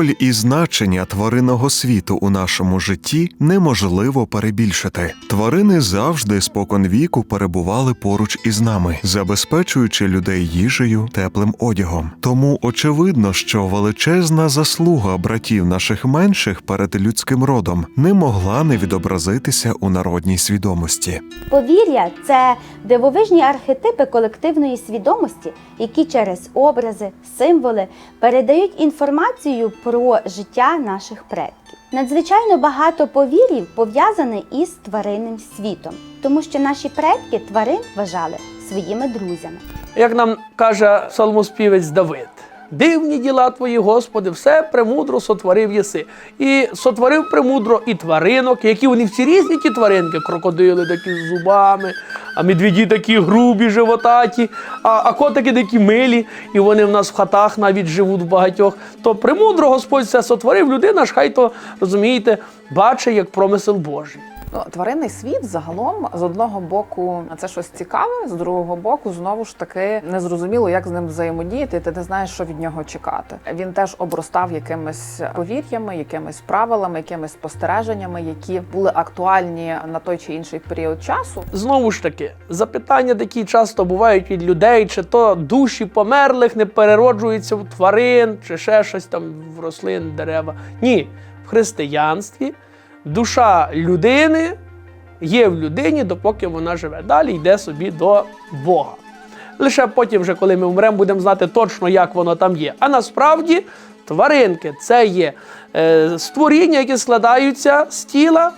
Роль і значення тваринного світу у нашому житті неможливо перебільшити. Тварини завжди споконвіку перебували поруч із нами, забезпечуючи людей їжею, теплим одягом. Тому очевидно, що величезна заслуга братів наших менших перед людським родом не могла не відобразитися у народній свідомості. Повір'я це дивовижні архетипи колективної свідомості, які через образи, символи передають інформацію про життя наших предків. Надзвичайно багато повірів пов'язане із тваринним світом, тому що наші предки тварин вважали своїми друзями. Як нам каже псалмоспівець Давид. Дивні діла твої, Господи, все премудро сотворив єси. І сотворив премудро і тваринок, які вони всі різні ті тваринки, крокодили такі з зубами, а медведі такі грубі, животаті, а, а котики такі милі, і вони в нас в хатах навіть живуть в багатьох. То премудро Господь все сотворив, людина ж хай то, розумієте, бачить як промисел Божий. Ну, тваринний світ загалом з одного боку це щось цікаве, з другого боку, знову ж таки незрозуміло, як з ним взаємодіяти. Ти не знаєш, що від нього чекати. Він теж обростав якимись повір'ями, якимись правилами, якимись спостереженнями, які були актуальні на той чи інший період часу. Знову ж таки, запитання такі часто бувають від людей, чи то душі померлих не перероджуються в тварин, чи ще щось там в рослин, дерева. Ні, в християнстві душа людини є в людині, допоки вона живе. Далі йде собі до Бога. Лише потім, вже, коли ми вмремо, будемо знати точно, як воно там є. А насправді тваринки це є е, створіння, які складаються з тіла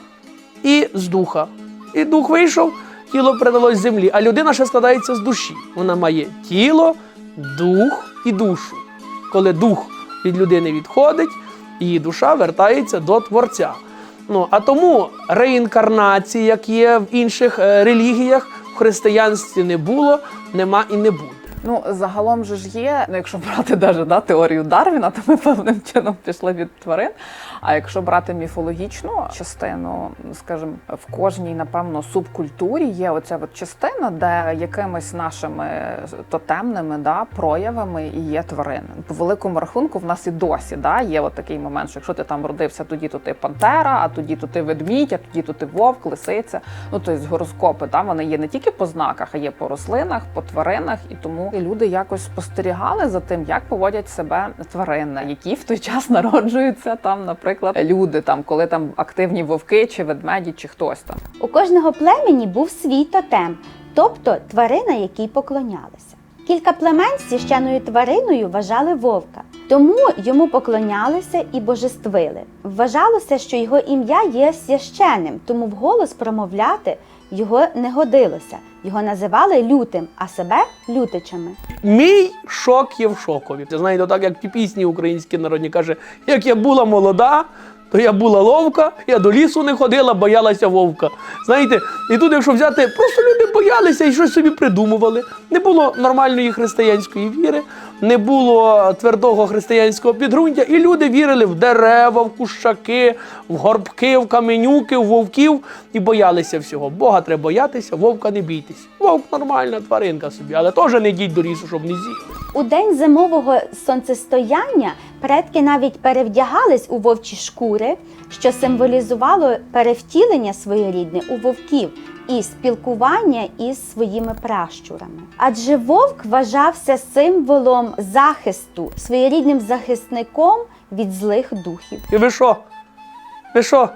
і з духа. І дух вийшов, тіло передалось землі. А людина ще складається з душі. Вона має тіло, дух і душу. Коли дух від людини відходить, її душа вертається до Творця. Ну, а тому реінкарнації, як є в інших е, релігіях, в християнстві не було, нема і не буде. Ну загалом же ж є. Ну, якщо брати даже да, теорію Дарвіна, то ми певним чином пішли від тварин. А якщо брати міфологічну частину, скажімо, в кожній, напевно, субкультурі є оця от частина, де якимись нашими тотемними да, проявами і є тварини. По великому рахунку, в нас і досі да, є от такий момент, що якщо ти там родився, тоді то ти пантера, а тоді то ти ведмідь, а тоді то ти вовк, лисиця. Ну тобто гороскопи, да, вони є не тільки по знаках, а є по рослинах, по тваринах, і тому і люди якось спостерігали за тим, як поводять себе тварини, які в той час народжуються там, наприклад, люди, там коли там активні вовки чи ведмеді, чи хтось там. У кожного племені був свій тотем, тобто тварина, якій поклонялися. Кілька племен священною твариною вважали вовка, тому йому поклонялися і божествили. Вважалося, що його ім'я є священним, тому вголос промовляти його не годилося. Його називали лютим, а себе лютичами. Мій шок є в шокові. Це знаєте, так як ті пісні українські народні каже, як я була молода, то я була ловка, я до лісу не ходила, боялася вовка. Знаєте, і тут, якщо взяти, просто люди боялися і щось собі придумували. Не було нормальної християнської віри, не було твердого християнського підґрунтя, і люди вірили в дерева, в кущаки, в горбки, в каменюки, в вовків і боялися всього. Бога треба боятися, вовка не бійтесь. Вовк нормальна тваринка собі, але теж не йдіть до лісу, щоб не з'їли. У день зимового сонцестояння предки навіть перевдягались у вовчі шкури, що символізувало перевтілення своєрідне у вовків і спілкування із своїми пращурами. Адже вовк вважався символом захисту, своєрідним захисником від злих духів. І ви що? Ви що?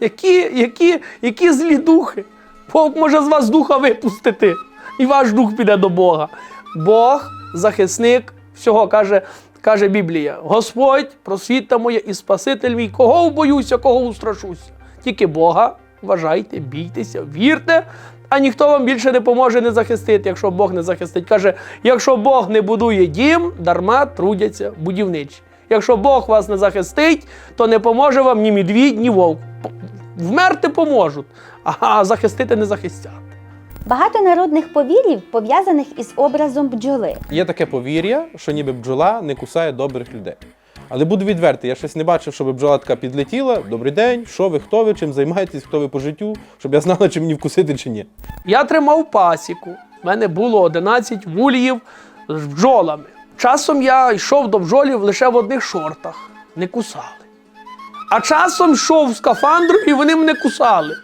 Які, які, які злі духи? Бог може з вас духа випустити, і ваш дух піде до Бога. Бог, захисник всього, каже, каже Біблія. Господь, просвіта моя і Спаситель мій, кого боюся, кого устрашуся. Тільки Бога вважайте, бійтеся, вірте, а ніхто вам більше не поможе не захистити, якщо Бог не захистить. Каже, якщо Бог не будує дім, дарма трудяться будівничі. Якщо Бог вас не захистить, то не поможе вам ні медвідь, ні вовк. Вмерти поможуть, а захистити не захистять. Багато народних повір'їв пов'язаних із образом бджоли. Є таке повір'я, що ніби бджола не кусає добрих людей. Але буду відвертий, я щось не бачив, щоб бджола така підлетіла. Добрий день, що ви, хто ви, чим займаєтесь, хто ви по життю, щоб я знала, чи мені вкусити чи ні. Я тримав пасіку. У мене було 11 вуліїв з бджолами. Часом я йшов до бджолів лише в одних шортах, не кусали. А часом йшов в скафандру і вони мене кусали.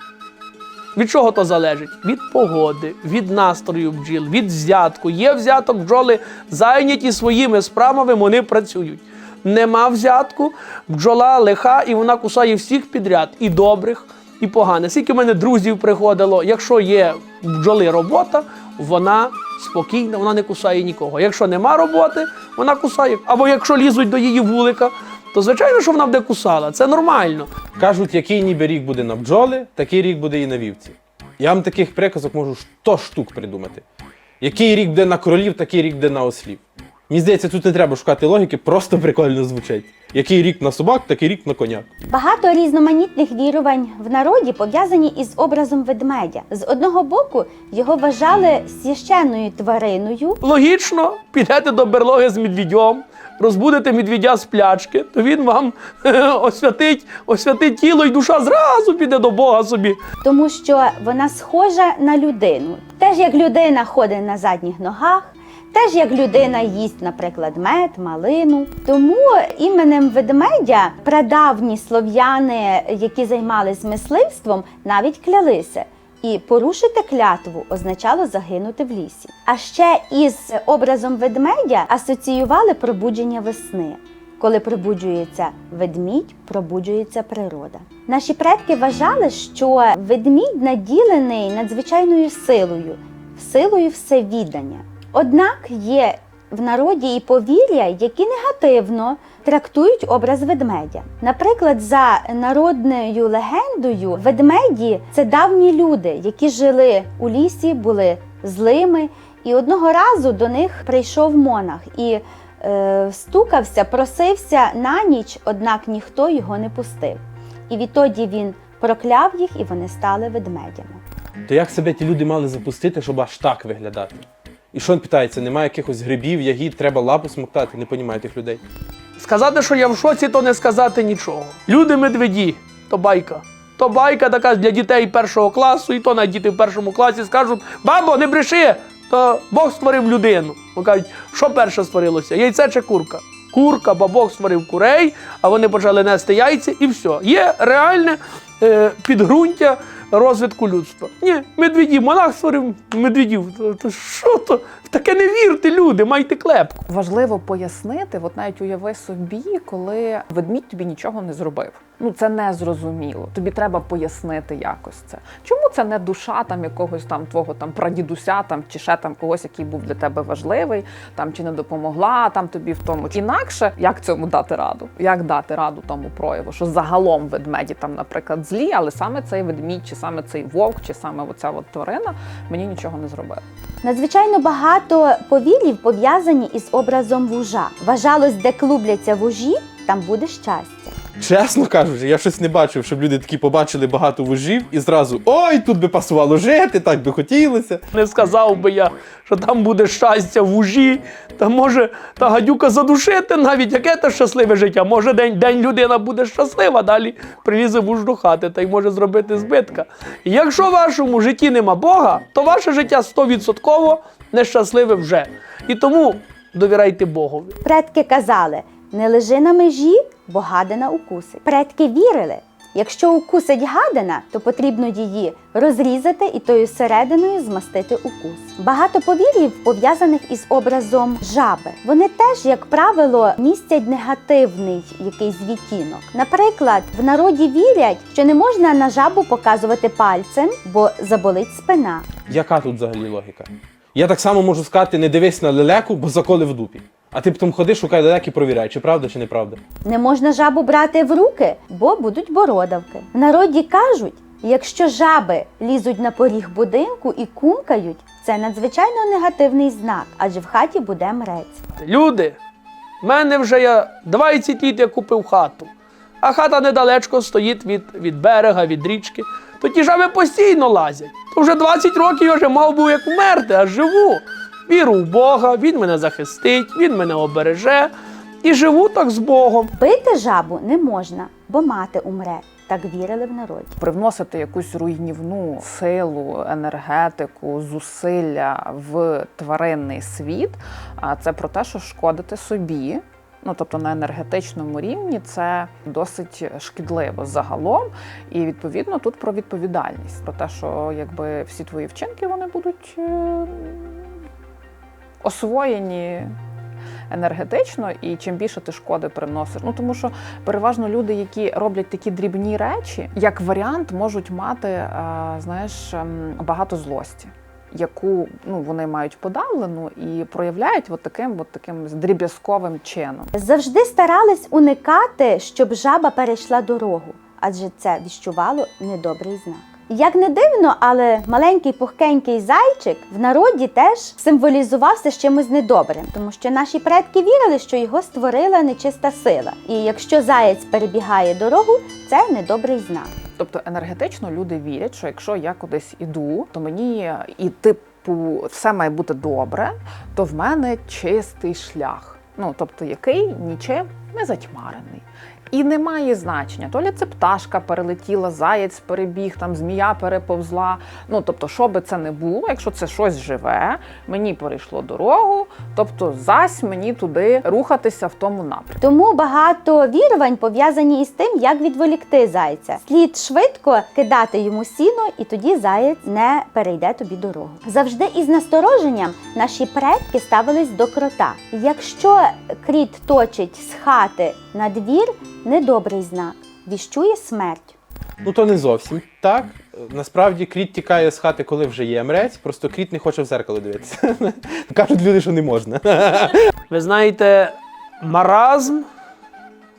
Від чого то залежить? Від погоди, від настрою бджіл, від взятку. Є взяток, бджоли зайняті своїми справами, вони працюють. Нема взятку, бджола лиха і вона кусає всіх підряд, і добрих, і поганих. Скільки в мене друзів приходило, якщо є бджоли робота, вона спокійна, вона не кусає нікого. Якщо нема роботи, вона кусає. Або якщо лізуть до її вулика, то звичайно, що вона буде кусала. Це нормально. Кажуть, який ніби рік буде на бджоли, такий рік буде і на вівці. Я вам таких приказок можу 100 штук придумати. Який рік буде на кролів, такий рік буде на ослів. Мені здається, тут не треба шукати логіки, просто прикольно звучить. Який рік на собак, такий рік на коняк. Багато різноманітних вірувань в народі пов'язані із образом ведмедя. З одного боку його вважали священною твариною, Логічно, підете до берлоги з медвідьом, розбудете медвідя з плячки, то він вам освятить, освятить тіло і душа зразу піде до Бога собі. тому що вона схожа на людину. Теж як людина ходить на задніх ногах, теж як людина їсть, наприклад, мед, малину. Тому іменем ведмедя прадавні слов'яни, які займались мисливством, навіть клялися. І порушити клятву означало загинути в лісі. А ще із образом ведмедя асоціювали пробудження весни. Коли пробуджується ведмідь, пробуджується природа. Наші предки вважали, що ведмідь наділений надзвичайною силою, силою всевідання. Однак є в народі і повір'я, які негативно трактують образ ведмедя. Наприклад, за народною легендою, ведмеді це давні люди, які жили у лісі, були злими. І одного разу до них прийшов монах і е, стукався, просився на ніч, однак ніхто його не пустив. І відтоді він прокляв їх, і вони стали ведмедями. То як себе ті люди мали запустити, щоб аж так виглядати? І що він питається, немає якихось грибів, ягід, треба лапу смоктати, не понімаю тих людей. Сказати, що я в шоці, то не сказати нічого. Люди медведі, то байка. То байка така для дітей першого класу, і то на діти в першому класі скажуть: бабо, не бреши! То Бог створив людину. Вони кажуть, що перше створилося? Яйце чи курка? Курка, бо Бог створив курей, а вони почали нести яйця і все. Є реальне е, підґрунтя розвитку людства. Ні, медведів, монах створив медведів. Що то? Таке не вірте, люди, майте клепку. Важливо пояснити, от навіть уяви собі, коли ведмідь тобі нічого не зробив. Ну це не зрозуміло. Тобі треба пояснити якось це. Чому це не душа там якогось там твого там прадідуся, там чи ще там когось, який був для тебе важливий, там чи не допомогла там тобі в тому. Інакше як цьому дати раду? Як дати раду тому прояву? Що загалом ведмеді там, наприклад, злі, але саме цей ведмідь, чи саме цей вовк, чи саме оця от тварина мені нічого не зробила. Надзвичайно багато повілів пов'язані із образом вужа. Вважалось, де клубляться вужі, там буде щастя. Чесно кажучи, я щось не бачив, щоб люди такі побачили багато вужів і зразу ой, тут би пасувало жити, так би хотілося. Не сказав би я, що там буде щастя в ужі, та може та гадюка задушити навіть яке то щасливе життя. Може, день, день людина буде щаслива, далі прилізе вуж до хати та й може зробити збитка. І якщо в вашому житті нема Бога, то ваше життя 100% нещасливе вже. І тому довіряйте Богові. Предки казали: не лежи на межі, бо гадина укусить. Предки вірили. Якщо укусить гадина, то потрібно її розрізати і тою серединою змастити укус. Багато повір'їв пов'язаних із образом жаби. Вони теж, як правило, містять негативний якийсь відтінок. Наприклад, в народі вірять, що не можна на жабу показувати пальцем, бо заболить спина. Яка тут взагалі логіка? Я так само можу сказати, не дивись на лелеку, бо заколи в дупі. А ти потім ходи, шукай лелеки, провіряй, чи правда, чи неправда. Не можна жабу брати в руки, бо будуть бородавки. В народі кажуть, якщо жаби лізуть на поріг будинку і кумкають, це надзвичайно негативний знак, адже в хаті буде мрець. Люди, в мене вже я 20 літ я купив хату, а хата недалечко стоїть від, від берега, від річки. То ті жаби постійно лазять. То вже 20 років я вже мав був як вмерти, а живу. Віру в Бога, Він мене захистить, Він мене обереже. І живу так з Богом. Бити жабу не можна, бо мати умре. Так вірили в народі. привносити якусь руйнівну силу, енергетику, зусилля в тваринний світ, а це про те, що шкодити собі. Ну, тобто на енергетичному рівні це досить шкідливо загалом. І відповідно тут про відповідальність, про те, що якби всі твої вчинки вони будуть е, освоєні енергетично, і чим більше ти шкоди приносиш. Ну тому що переважно люди, які роблять такі дрібні речі, як варіант, можуть мати, е, знаєш, ем, багато злості. Яку ну вони мають подавлену і проявляють от таким, от таким дріб'язковим чином. Завжди старались уникати, щоб жаба перейшла дорогу, адже це віщувало недобрий знак. Як не дивно, але маленький пухкенький зайчик в народі теж символізувався з чимось недобрим, тому що наші предки вірили, що його створила нечиста сила. І якщо заєць перебігає дорогу, це недобрий знак. Тобто енергетично люди вірять, що якщо я кудись іду, то мені і типу все має бути добре, то в мене чистий шлях. Ну тобто, який нічим не затьмарений. І немає значення. То ли це пташка перелетіла, заєць перебіг, там змія переповзла. Ну тобто, що би це не було, якщо це щось живе, мені перейшло дорогу, тобто зась мені туди рухатися в тому напрямку. Тому багато вірувань пов'язані із тим, як відволікти зайця. Слід швидко кидати йому сіно, і тоді заєць не перейде тобі дорогу. Завжди із настороженням наші предки ставились до крота. Якщо кріт точить з хати на двір, недобрий знак, віщує смерть. Ну то не зовсім так. Насправді кріт тікає з хати, коли вже є мрець, просто кріт не хоче в зеркало дивитися. Кажуть люди, що не можна. Ви знаєте, маразм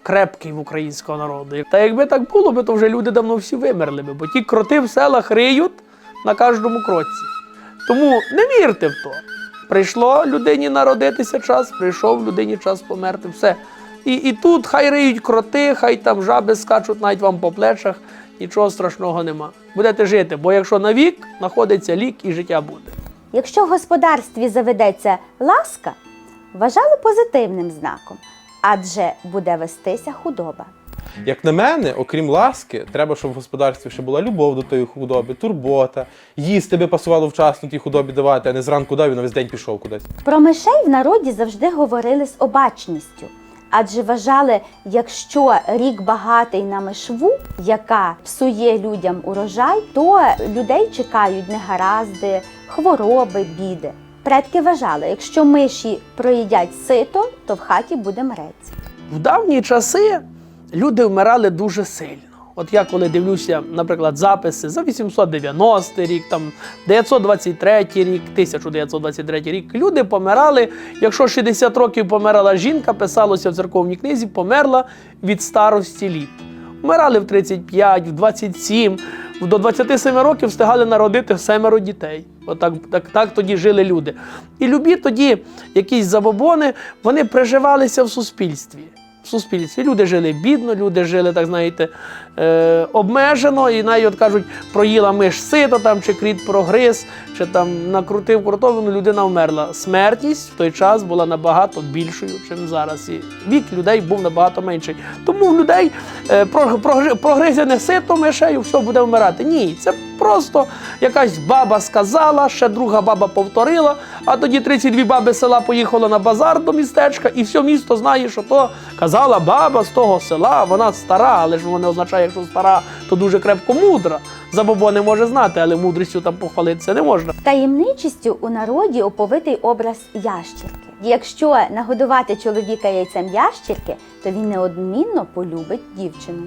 крепкий в українського народу. Та якби так було би, то вже люди давно всі вимерли би, бо ті кроти в селах риють на кожному кроці. Тому не вірте в то. Прийшло людині народитися час, прийшов людині час померти. Все. І, і тут хай риють кроти, хай там жаби скачуть навіть вам по плечах, нічого страшного нема. Будете жити, бо якщо на вік, знаходиться лік і життя буде. Якщо в господарстві заведеться ласка, вважали позитивним знаком, адже буде вестися худоба. Як на мене, окрім ласки, треба, щоб в господарстві ще була любов до тої худоби, турбота, їсти би пасувало вчасно тій худобі давати, а не зранку дав і на весь день пішов кудись. Про мишей в народі завжди говорили з обачністю, адже вважали, якщо рік багатий на мишву, яка псує людям урожай, то людей чекають негаразди, хвороби, біди. Предки вважали, якщо миші проїдять сито, то в хаті буде мрець. В давні часи люди вмирали дуже сильно. От я коли дивлюся, наприклад, записи за 890 рік, там 923 рік, 1923 рік, люди помирали. Якщо 60 років помирала жінка, писалося в церковній книзі, померла від старості літ. Вмирали в 35, в 27, до 27 років встигали народити семеро дітей. Отак так, так тоді жили люди. І любі тоді якісь забобони, вони приживалися в суспільстві. В суспільстві люди жили бідно, люди жили, так знаєте, е, обмежено, і навіть от кажуть, проїла миш сито там, чи кріт прогриз, чи там накрутив крутовину, людина вмерла. Смертність в той час була набагато більшою, ніж зараз. І вік людей був набагато менший. Тому в людей е, про- прогри- сито мишею, все буде вмирати. Ні, це просто якась баба сказала, ще друга баба повторила, а тоді 32 баби села поїхало на базар до містечка, і все місто знає, що то казала баба з того села, вона стара, але ж воно не означає, що стара, то дуже крепко мудра. Забобо не може знати, але мудрістю там похвалитися не можна. Таємничістю у народі оповитий образ ящірки. Якщо нагодувати чоловіка яйцем ящірки, то він неодмінно полюбить дівчину.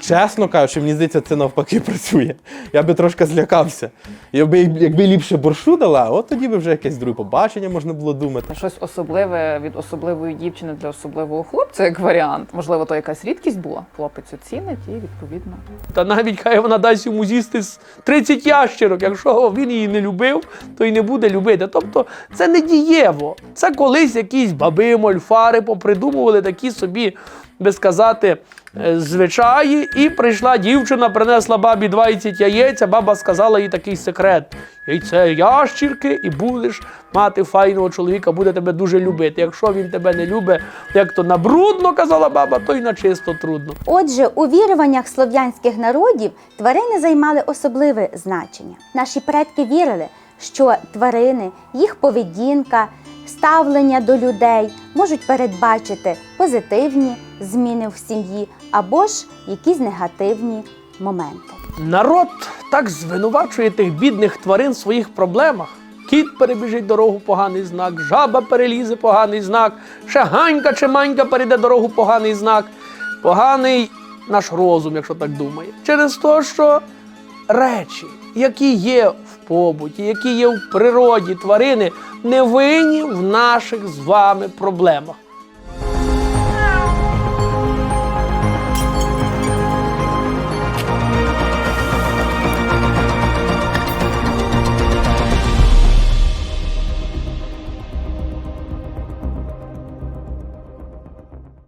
Чесно кажучи, мені здається, це навпаки працює. Я би трошки злякався. Якби, якби ліпше боршу дала, от тоді би вже якесь друге побачення можна було думати. Щось особливе від особливої дівчини для особливого хлопця, як варіант. Можливо, то якась рідкість була. Хлопець оцінить і відповідно. Та навіть хай вона дасть йому з'їсти з 30 ящерок. Якщо він її не любив, то й не буде любити. Тобто це не дієво. Це колись якісь баби, мольфари попридумували такі собі би сказати, е, звичаї. І прийшла дівчина, принесла бабі 20 яєць, а баба сказала їй такий секрет: яйце ящірки, і будеш мати файного чоловіка, буде тебе дуже любити. Якщо він тебе не любить, як то на брудно казала баба, то й на чисто трудно. Отже, у віруваннях слов'янських народів тварини займали особливе значення. Наші предки вірили, що тварини, їх поведінка, ставлення до людей можуть передбачити позитивні зміни в сім'ї або ж якісь негативні моменти. Народ так звинувачує тих бідних тварин в своїх проблемах. Кіт перебіжить дорогу поганий знак, жаба перелізе поганий знак, ще ганька чи манька перейде дорогу поганий знак. Поганий наш розум, якщо так думає. Через те, що речі, які є побуті, які є в природі тварини, не винні в наших з вами проблемах.